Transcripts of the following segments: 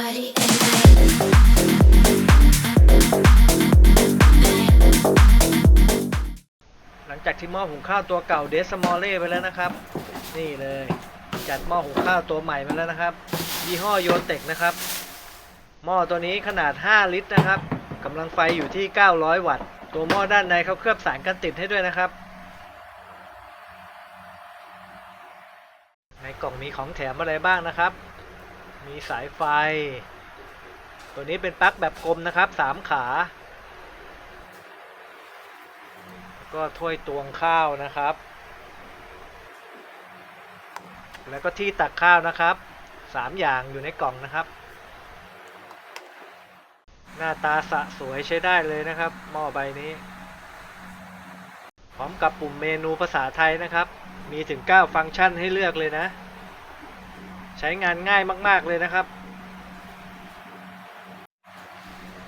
หลังจากที่หม้อหุงข้าวตัวเก่าเดสมอลเล่ไปแล้วนะครับ นี่เลย จัดหม้อหุงข้าวตัวใหม่มาแล้วนะครับ ยี่ห้อโยเทคนะครับ หม้อตัวนี้ขนาด 5 ลิตรนะครับกำลังไฟอยู่ที่ 900 วัตต์ ตัวหม้อด้านในเขาเคลือบสารกันติดให้ด้วยนะครับ ในกล่องมีของแถมอะไรบ้างนะครับ มีสายไฟ ตัวนี้เป็นปลั๊กแบบกลมนะครับ3ขา ก็ถ้วยตวงข้าวนะครับ แล้วก็ที่ตักข้าวนะครับสามอย่างอยู่ในกล่องนะครับ หน้าตาสะสวยใช้ได้เลยนะครับหม้อใบนี้ พร้อมกับปุ่มเมนูภาษาไทยนะครับ มีถึง 9 ฟังก์ชันให้เลือกเลยนะ ใช้งานง่ายมากๆเลยนะครับ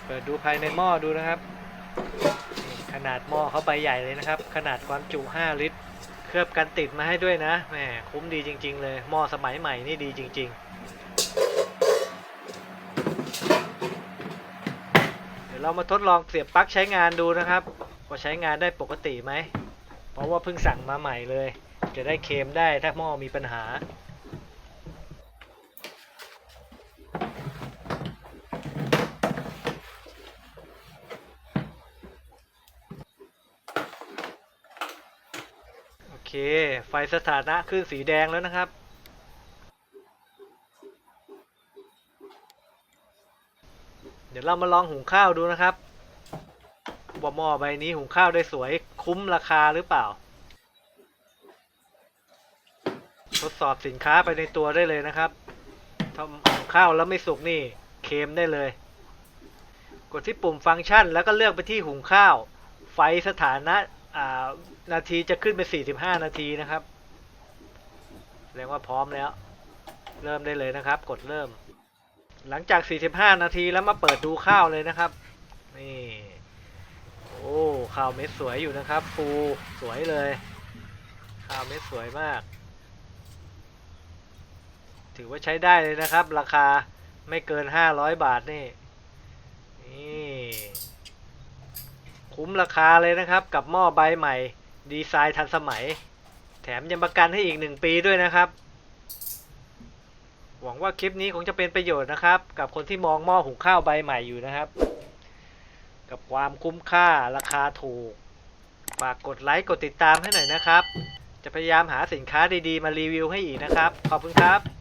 เปิดดูภายในหม้อดูนะครับ ขนาดหม้อเขาใบใหญ่เลยนะครับ ขนาดความจุ 5 ลิตร เคลือบกันติดมาให้ด้วยนะแหมคุ้มดีจริง ๆ เลยหม้อสมัยใหม่นี่ดีจริง ๆ เดี๋ยวเรามาทดลองเสียบปลั๊กใช้งานดูนะครับว่าใช้งานได้ปกติไหม เพราะว่าเพิ่งสั่งมาใหม่เลย จะได้เคมได้ถ้าหม้อมีปัญหา เคไฟสถานะขึ้นสีแดงแล้วนะครับ เดี๋ยวเรามาลองหุงข้าวดูนะครับว่าหม้อใบนี้หุงข้าวได้สวยคุ้มราคาหรือเปล่า ทดสอบสินค้าไปในตัวได้เลยนะครับทำหุงข้าวแล้วไม่สุกนี่เค็มได้เลย กดที่ปุ่มฟังก์ชันแล้วก็เลือกไปที่หุงข้าว ไฟสถานะ นาทีจะขึ้นเป็น45 นาทีนะครับแสดงว่าพร้อมแล้ว เริ่มได้เลยนะครับ กดเริ่ม หลังจาก 45 นาทีแล้วมาเปิดดูข้าวเลยนะครับ นี่โอ้ข้าวเม็ดสวยอยู่นะครับ ฟูสวยเลย ข้าวเม็ดสวยมาก ถือว่าใช้ได้เลยนะครับ ราคาไม่เกิน 500 บาทนี่นี่ คุ้มราคาเลยนะครับ กับหม้อใบใหม่ ดีไซน์ทันสมัย แถมยังประกันให้อีกหนึ่งปีด้วยนะครับ หวังว่าคลิปนี้คงจะเป็นประโยชน์นะครับ กับคนที่มองหม้อหุงข้าวใบใหม่อยู่นะครับ กับความคุ้มค่าราคาถูก ฝากกดไลค์กดติดตามให้หน่อยนะครับ จะพยายามหาสินค้าดีๆ มารีวิวให้อีกนะครับ ขอบคุณครับ